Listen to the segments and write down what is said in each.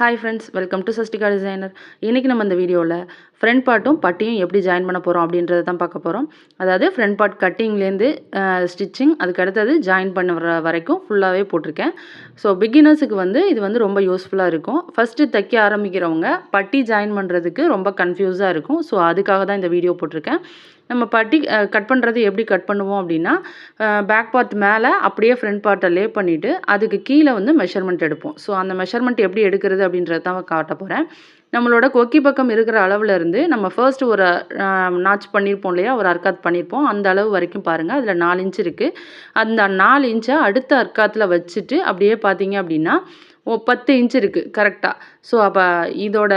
Hi friends welcome to Sastika designer இன்றைக்கி நம்ம இந்த வீடியோவில் ஃப்ரண்ட் பார்ட்டும் பட்டியும் எப்படி ஜாயின் பண்ண போகிறோம் அப்படின்றத தான் பார்க்க போகிறோம் அதாவது ஃப்ரண்ட் பார்ட் கட்டிங்லேருந்து ஸ்டிச்சிங் அதுக்கு அடுத்தது ஜாயின் பண்ண வர வரைக்கும் ஃபுல்லாகவே போட்டிருக்கேன். ஸோ பிகினர்ஸுக்கு வந்து இது வந்து ரொம்ப யூஸ்ஃபுல்லாக இருக்கும். ஃபஸ்ட்டு தைக்க ஆரம்பிக்கிறவங்க பட்டி ஜாயின் பண்ணுறதுக்கு ரொம்ப கன்ஃபியூஸாக இருக்கும். ஸோ அதுக்காக தான் இந்த வீடியோ போட்டிருக்கேன். நம்ம பட்டி கட் பண்ணுறது எப்படி கட் பண்ணுவோம் அப்படின்னா பேக் பார்ட் மேலே அப்படியே ஃப்ரண்ட் பார்ட்டை லே பண்ணிவிட்டு அதுக்கு கீழே வந்து மெஷர்மெண்ட் எடுப்போம். ஸோ அந்த மெஷர்மெண்ட் எப்படி எடுக்கிறது அப்படின்றத தான் காட்ட போகிறேன் நம்மளோட கொக்கி பக்கம் இருக்கிற அளவுல இருந்து நம்ம ஃபர்ஸ்ட் ஒரு நாச் பண்ணியிருப்போம் இல்லையா? ஒரு அர்க்காத் பண்ணியிருப்போம் அந்த அளவு வரைக்கும் பாருங்கள் அதில் நாலு இன்ச் இருக்குது அந்த நாலு இன்ச்சை அடுத்த அர்க்காத்தில் வச்சுட்டு அப்படியே பார்த்தீங்க அப்படின்னா ஓ பத்து இன்ச் இருக்குது கரெக்டாக ஸோ அப்போ இதோட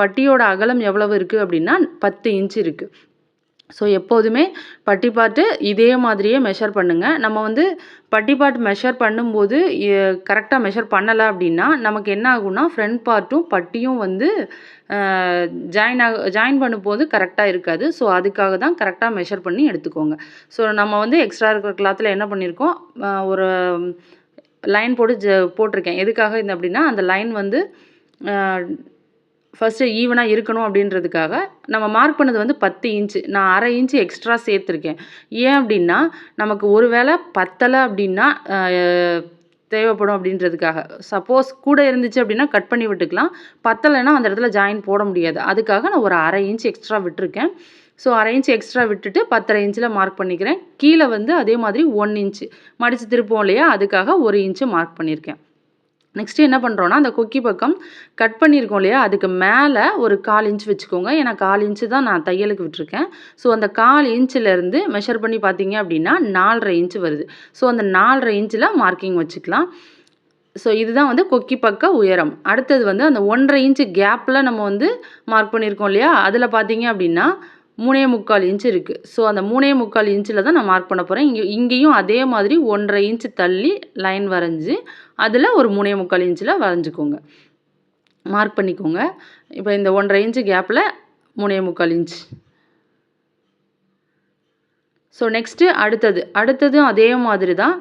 பட்டியோட அகலம் எவ்வளவு இருக்குது அப்படின்னா பத்து இன்ச் இருக்குது ஸோ எப்போதுமே பட்டிப்பாட்டு இதே மாதிரியே மெஷர் பண்ணுங்கள் நம்ம வந்து பட்டி மெஷர் பண்ணும்போது கரெக்டாக மெஷர் பண்ணலை அப்படின்னா நமக்கு என்ன ஆகும்னா ஃப்ரண்ட் பார்ட்டும் பட்டியும் வந்து ஜாயின் ஆக ஜாயின் பண்ணும்போது கரெக்டாக இருக்காது. ஸோ அதுக்காக தான் கரெக்டாக மெஷர் பண்ணி எடுத்துக்கோங்க. ஸோ நம்ம வந்து எக்ஸ்ட்ரா இருக்கிற கிளாத்தில் என்ன பண்ணியிருக்கோம் ஒரு லைன் போட்டு ஜ போட்டிருக்கேன். எதுக்காக இந்த அப்படின்னா அந்த லைன் வந்து ஃபஸ்ட்டு ஈவனாக இருக்கணும் அப்படின்றதுக்காக நம்ம மார்க் பண்ணது வந்து பத்து இன்ச்சு நான் அரை இன்ச்சு எக்ஸ்ட்ரா சேர்த்துருக்கேன். ஏன் அப்படின்னா நமக்கு ஒரு வேளை பத்தலை அப்படின்னா தேவைப்படும் அப்படின்றதுக்காக. சப்போஸ் கூட இருந்துச்சு அப்படின்னா கட் பண்ணி விட்டுக்கலாம். பத்தலைன்னா அந்த இடத்துல ஜாயின் போட முடியாது. அதுக்காக நான் ஒரு அரை இன்ச் எக்ஸ்ட்ரா விட்டுருக்கேன். ஸோ அரை இன்ச் எக்ஸ்ட்ரா விட்டுட்டு பத்தரை இன்ச்சில் மார்க் பண்ணிக்கிறேன். கீழே வந்து அதே மாதிரி ஒன் இன்ச்சு மடித்து திருப்போம் இல்லையா? அதுக்காக ஒரு இன்ச்சு மார்க் பண்ணியிருக்கேன். நெக்ஸ்ட்டு என்ன பண்ணுறோன்னா அந்த கொக்கி பக்கம் கட் பண்ணியிருக்கோம் இல்லையா? அதுக்கு மேலே ஒரு கால் இன்ச் வச்சுக்கோங்க. ஏன்னா கால் இன்ச்சு தான் நான் தையலுக்கு விட்டுருக்கேன். ஸோ அந்த கால் இன்ச்சிலேருந்து மெஷர் பண்ணி பார்த்தீங்க அப்படின்னா நாலரை இன்ச்சு வருது. ஸோ அந்த நாலரை இன்ச்சில் மார்க்கிங் வச்சுக்கலாம். ஸோ இதுதான் வந்து கொக்கி பக்க உயரம். அடுத்தது வந்து அந்த ஒன்றரை இன்ச்சு கேப்பில் நம்ம வந்து மார்க் பண்ணியிருக்கோம் இல்லையா? அதில் பார்த்தீங்க அப்படின்னா மூணே முக்கால் இன்ச் இருக்குது ஸோ அந்த மூணே முக்கால் இன்ச்சில் தான் நான் மார்க் பண்ண போகிறேன் இங்கே இங்கேயும் அதே மாதிரி ஒன்றரை இன்ச்சு தள்ளி லைன் வரைஞ்சி அதில் ஒரு மூணே முக்கால் இன்ச்சில் வரைஞ்சிக்கோங்க. மார்க் பண்ணிக்கோங்க. இப்போ இந்த ஒன்றரை இன்ச்சு கேப்பில் மூணே முக்கால் இன்ச் ஸோ நெக்ஸ்ட்டு அடுத்தது. அடுத்ததும் அதே மாதிரி தான்.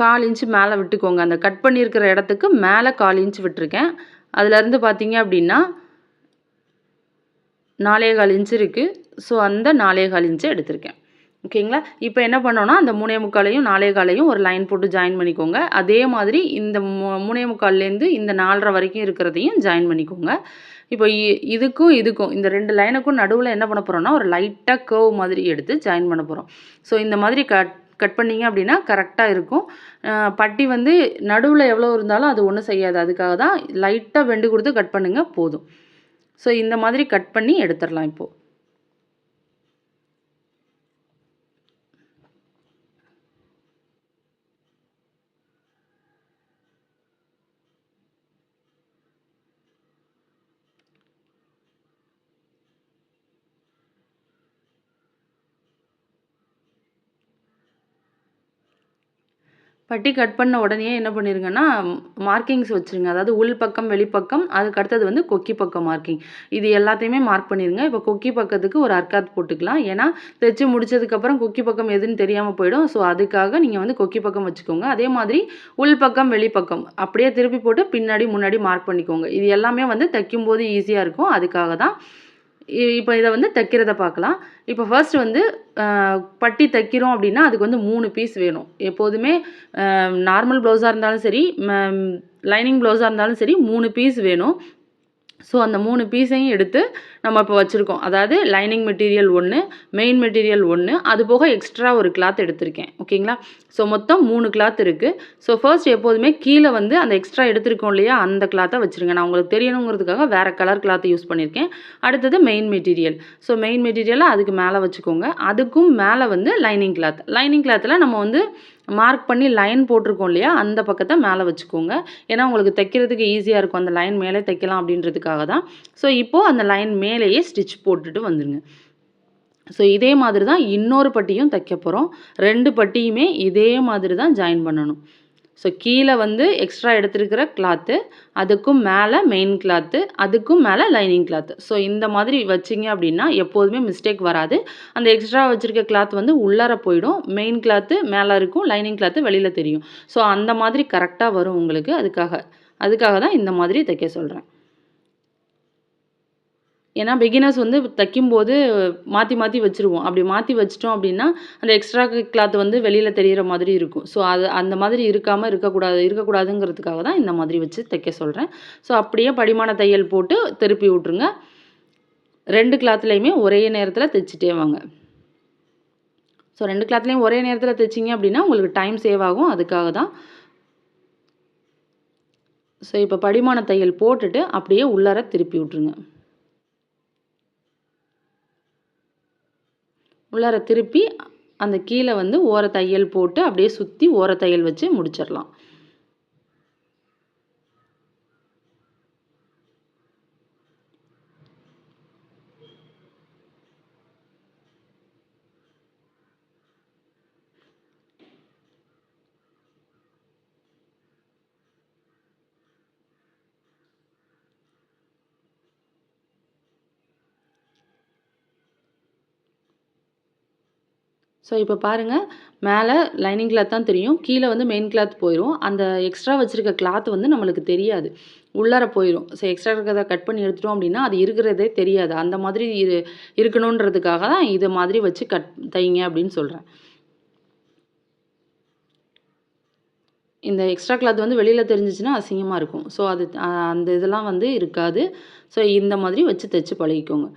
கால் இன்ச்சு மேலே விட்டுக்கோங்க. அந்த கட் பண்ணியிருக்கிற இடத்துக்கு மேலே கால் இன்ச் விட்டுருக்கேன். அதுலேருந்து பார்த்தீங்க அப்படின்னா நாலே கால் இன்ச் இருக்குது ஸோ அந்த நாலே கால் இன்ச்சை எடுத்திருக்கேன். ஓகேங்களா? இப்போ என்ன பண்ணோன்னா அந்த மூணே முக்காலையும் நாலே காலையும் ஒரு லைன் போட்டு ஜாயின் பண்ணிக்கோங்க. அதே மாதிரி இந்த மூணே முக்கால்லேருந்து இந்த நாலரை வரைக்கும் இருக்கிறதையும் ஜாயின் பண்ணிக்கோங்க. இப்போ இதுக்கும் இதுக்கும் இந்த ரெண்டு லைனுக்கும் நடுவில் என்ன பண்ண போகிறோன்னா ஒரு லைட்டாக கேர்வ் மாதிரி எடுத்து ஜாயின் பண்ண போகிறோம் ஸோ இந்த மாதிரி கட் கட் பண்ணிங்க அப்படின்னா கரெக்டாக இருக்கும். பட்டி வந்து நடுவில் எவ்வளோ இருந்தாலும் அது ஒன்றும் செய்யாது. அதுக்காக தான் லைட்டாக வெண்டு கொடுத்து கட் பண்ணுங்கள் போதும். ஸோ இந்த மாதிரி கட் பண்ணி எடுத்துடலாம் இப்போது பட்டி கட் பண்ண உடனே என்ன பண்ணிருங்கன்னா மார்க்கிங்ஸ் வச்சுருங்க. அதாவது உள் பக்கம் வெளிப்பக்கம் அதுக்கு அடுத்தது வந்து கொக்கி பக்கம் மார்க்கிங் இது எல்லாத்தையுமே மார்க் பண்ணிடுங்க இப்போ கொக்கி பக்கத்துக்கு ஒரு அர்க்காத் போட்டுக்கலாம். ஏன்னா தைச்சு முடிச்சதுக்கப்புறம் கொக்கி பக்கம் எதுன்னு தெரியாமல் போயிடும். ஸோ அதுக்காக நீங்கள் வந்து கொக்கி பக்கம் வச்சுக்கோங்க. அதே மாதிரி உள் பக்கம் வெளிப்பக்கம் அப்படியே திருப்பி போட்டு பின்னாடி முன்னாடி மார்க் பண்ணிக்கோங்க. இது எல்லாமே வந்து தைக்கும்போது ஈஸியாக இருக்கும். அதுக்காக தான் இப்போ இதை வந்து தைக்கிறத பார்க்கலாம் இப்போ ஃபர்ஸ்ட் வந்து பட்டி தைக்கிறோம் அப்படின்னா அதுக்கு வந்து மூணு பீஸ் வேணும். எப்போதுமே நார்மல் ப்ளவுஸாக இருந்தாலும் சரி லைனிங் ப்ளவுஸாக இருந்தாலும் சரி மூணு பீஸ் வேணும். ஸோ அந்த மூணு பீஸையும் எடுத்து நம்ம இப்போ வச்சுருக்கோம். அதாவது லைனிங் மெட்டீரியல் ஒன்று மெயின் மெட்டீரியல் ஒன்று அது போக எக்ஸ்ட்ரா ஒரு கிளாத் எடுத்திருக்கேன். ஓகேங்களா ஸோ மொத்தம் மூணு கிளாத் இருக்குது ஸோ ஃபர்ஸ்ட் எப்போதுமே கீழே வந்து அந்த எக்ஸ்ட்ரா எடுத்திருக்கோம் இல்லையா அந்த கிளாத்தை வச்சுருங்க. நான் உங்களுக்கு தெரியணுங்கிறதுக்காக வேறு கலர் கிளாத்தை யூஸ் பண்ணியிருக்கேன் அடுத்தது மெயின் மெட்டீரியல் ஸோ மெயின் மெட்டீரியலை அதுக்கு மேலே வச்சுக்கோங்க. அதுக்கும் மேலே வந்து லைனிங் கிளாத் லைனிங் கிளாத்தில் நம்ம வந்து மார்க் பண்ணி லைன் போட்டிருக்கோம் இல்லையா? அந்த பக்கத்தை மேலே வச்சுக்கோங்க. ஏன்னா உங்களுக்கு தைக்கிறதுக்கு ஈஸியாக இருக்கும். அந்த லைன் மேலே தைக்கலாம் அப்படின்றதுக்காக தான். ஸோ இப்போது அந்த லைன் மேலேயே ஸ்டிச் போட்டுட்டு வந்துடுங்க ஸோ இதே மாதிரி தான் இன்னொரு பட்டியும் தைக்க போகிறோம் ரெண்டு பட்டியுமே இதே மாதிரி தான் ஜாயின் பண்ணணும். ஸோ கீழே வந்து எக்ஸ்ட்ரா எடுத்துருக்கிற கிளாத்து அதுக்கும் மேலே மெயின் கிளாத்து அதுக்கும் மேலே லைனிங் கிளாத்து ஸோ இந்த மாதிரி வச்சிங்க அப்படின்னா எப்போதுமே மிஸ்டேக் வராது. அந்த எக்ஸ்ட்ரா வச்சுருக்க கிளாத் வந்து உள்ளார போயிடும். மெயின் கிளாத்து மேலே இருக்கும் லைனிங் கிளாத்து வெளியில் தெரியும். ஸோ அந்த மாதிரி கரெக்டாக வரும் உங்களுக்கு. அதுக்காக அதுக்காக தான் இந்த மாதிரி தைக்க சொல்கிறேன் ஏன்னா பிகினர்ஸ் வந்து தைக்கும்போது மாற்றி மாற்றி வச்சுருவோம். அப்படி மாற்றி வச்சிட்டோம் அப்படின்னா அந்த எக்ஸ்ட்ரா கிளாத் வந்து வெளியில் தெரிகிற மாதிரி இருக்கும். ஸோ அது அந்த மாதிரி இருக்காமல் இருக்கக்கூடாது இருக்கக்கூடாதுங்கிறதுக்காக தான் இந்த மாதிரி வச்சு தைக்க சொல்கிறேன் ஸோ அப்படியே படிமான தையல் போட்டு திருப்பி விட்ருங்க ரெண்டு கிளாத்லேயுமே ஒரே நேரத்தில் தைச்சிட்டே வாங்க. ஸோ ரெண்டு கிளாத்லேயும் ஒரே நேரத்தில் தைச்சிங்க அப்படின்னா உங்களுக்கு டைம் சேவ் ஆகும். அதுக்காக தான். ஸோ இப்போ படிமான தையல் போட்டுட்டு அப்படியே உள்ளார திருப்பி விட்ருங்க உள்ளார திருப்பி அந்த கீழே வந்து ஓர தையல் போட்டு அப்படியே சுற்றி ஓர தையல் வச்சு முடிச்சிடலாம். ஸோ இப்போ பாருங்கள் மேலே லைனிங் கிளாத் தான் தெரியும். கீழே வந்து மெயின் கிளாத் போயிடும் அந்த எக்ஸ்ட்ரா வச்சுருக்க கிளாத் வந்து நம்மளுக்கு தெரியாது. உள்ளார போயிடும் ஸோ எக்ஸ்ட்ரா இருக்கிறத கட் பண்ணி எடுத்துட்டோம் அப்படின்னா அது இருக்கிறதே தெரியாது. அந்த மாதிரி இரு இருக்கணுன்றதுக்காக தான் இதை மாதிரி வச்சு கட் தைங்க அப்படின்னு சொல்கிறேன் இந்த எக்ஸ்ட்ரா கிளாத் வந்து வெளியில் தெரிஞ்சிச்சுன்னா அசிங்கமாக இருக்கும். ஸோ அது அந்த இதெல்லாம் வந்து இருக்காது. ஸோ இந்த மாதிரி வச்சு தைச்சு பழகிக்கோங்க.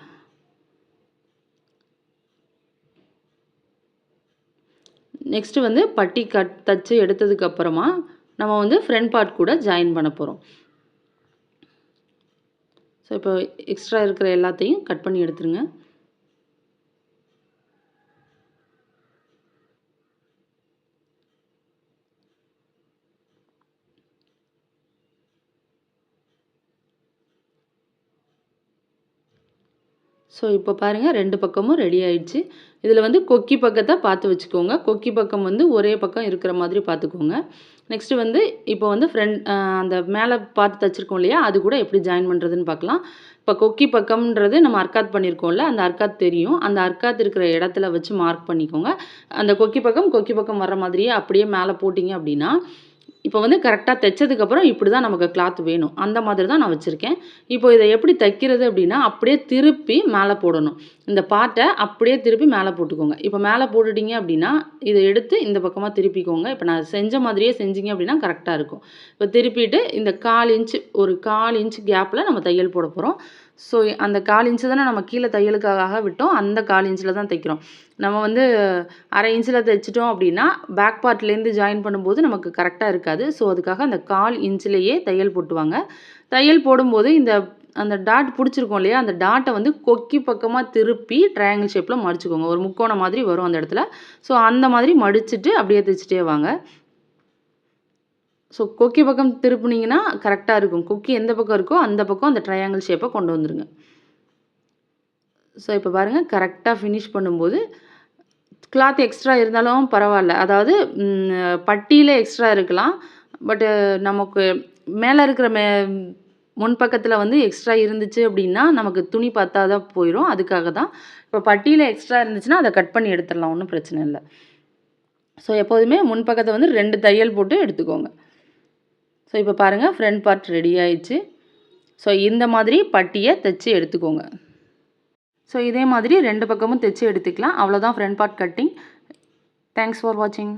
நெக்ஸ்ட்டு வந்து பட்டி கட் தச்சு எடுத்ததுக்கப்புறமா நம்ம வந்து ஃப்ரண்ட் பார்ட் கூட ஜாயின் பண்ண போகிறோம் ஸோ இப்போ எக்ஸ்ட்ரா இருக்கிற எல்லாத்தையும் கட் பண்ணி எடுத்துருங்க. ஸோ இப்போ பாருங்கள் ரெண்டு பக்கமும் ரெடி ஆயிடுச்சு. இதில் வந்து கொக்கி பக்கத்தை பார்த்து வச்சுக்கோங்க. கொக்கி பக்கம் வந்து ஒரே பக்கம் இருக்கிற மாதிரி பார்த்துக்கோங்க. நெக்ஸ்ட்டு வந்து இப்போ வந்து ஃப்ரெண்ட் அந்த மேலே பார்த்து தச்சுருக்கோம் இல்லையா? அது கூட எப்படி ஜாயின் பண்ணுறதுன்னு பார்க்கலாம். இப்போ கொக்கி பக்கம்ன்றது நம்ம அர்க்காத் பண்ணியிருக்கோம்ல அந்த அர்க்காத் தெரியும். அந்த அர்க்காத் இருக்கிற இடத்துல வச்சு மார்க் பண்ணிக்கோங்க. அந்த கொக்கி பக்கம் கொக்கி பக்கம் வர்ற மாதிரியே அப்படியே மேலே போட்டிங்க அப்படின்னா இப்போ வந்து கரெக்டாக தைச்சதுக்கப்புறம் இப்படி தான் நமக்கு கிளாத் வேணும். அந்த மாதிரி தான் நான் வச்சுருக்கேன். இப்போ இதை எப்படி தைக்கிறது அப்படின்னா அப்படியே திருப்பி மேலே போடணும். இந்த பாட்டை அப்படியே திருப்பி மேலே போட்டுக்கோங்க. இப்போ மேலே போட்டுட்டிங்க அப்படின்னா இதை எடுத்து இந்த பக்கமாக திருப்பிக்கோங்க. இப்போ நான் செஞ்ச மாதிரியே செஞ்சிங்க அப்படின்னா கரெக்டாக இருக்கும். இப்போ திருப்பிட்டு இந்த கால் இன்ச்சு ஒரு கால் இன்ச்சு கேப்பில் நம்ம தையல் போட போகிறோம் ஸோ அந்த கால் இன்ச்சு தானே நம்ம கீழே தையலுக்காக விட்டோம். அந்த கால் இன்ச்சில் தான் தைக்கிறோம். நம்ம வந்து அரை இன்ச்சில் தைச்சிட்டோம் அப்படின்னா பேக் பார்ட்லேருந்து ஜாயின் பண்ணும்போது நமக்கு கரெக்டாக இருக்காது. ஸோ அதுக்காக அந்த கால் இன்ச்சிலேயே தையல் போட்டுவாங்க. தையல் போடும்போது இந்த அந்த டாட் பிடிச்சிருக்கோம் இல்லையா? அந்த டாட்டை வந்து கொக்கி பக்கமாக திருப்பி ட்ரையாங்கிள் ஷேப்பில் மடிச்சுக்கோங்க. ஒரு முக்கோணம் மாதிரி வரும் அந்த இடத்துல. ஸோ அந்த மாதிரி மடிச்சுட்டு அப்படியே தைச்சிட்டே வாங்க. ஸோ கொக்கி பக்கம் திருப்புனீங்கன்னா கரெக்டாக இருக்கும். கொக்கி எந்த பக்கம் இருக்கோ அந்த பக்கம் அந்த ட்ரையாங்கிள் ஷேப்பை கொண்டு வந்துடுங்க ஸோ இப்போ பாருங்கள் கரெக்டாக ஃபினிஷ் பண்ணும்போது கிளாத் எக்ஸ்ட்ரா இருந்தாலும் பரவாயில்ல. அதாவது பட்டியில் எக்ஸ்ட்ரா இருக்கலாம். பட்டு நமக்கு மேலே இருக்கிற மே முன்பக்கத்தில் வந்து எக்ஸ்ட்ரா இருந்துச்சு அப்படின்னா நமக்கு துணி பத்தாத போயிடும் அதுக்காக தான். இப்போ பட்டியில் எக்ஸ்ட்ரா இருந்துச்சுன்னா அதை கட் பண்ணி எடுத்துடலாம். ஒன்றும் பிரச்சனை இல்லை. ஸோ எப்போதுமே முன்பக்கத்தை வந்து ரெண்டு தையல் போட்டு எடுத்துக்கோங்க. ஸோ இப்போ பாருங்கள் ஃப்ரண்ட் பார்ட் ரெடி ஆயிடுச்சு. ஸோ இந்த மாதிரி பட்டியை தைச்சி எடுத்துக்கோங்க. ஸோ இதே மாதிரி ரெண்டு பக்கமும் தைச்சி எடுத்துக்கலாம். அவ்வளோதான் front part cutting thanks for வாட்சிங்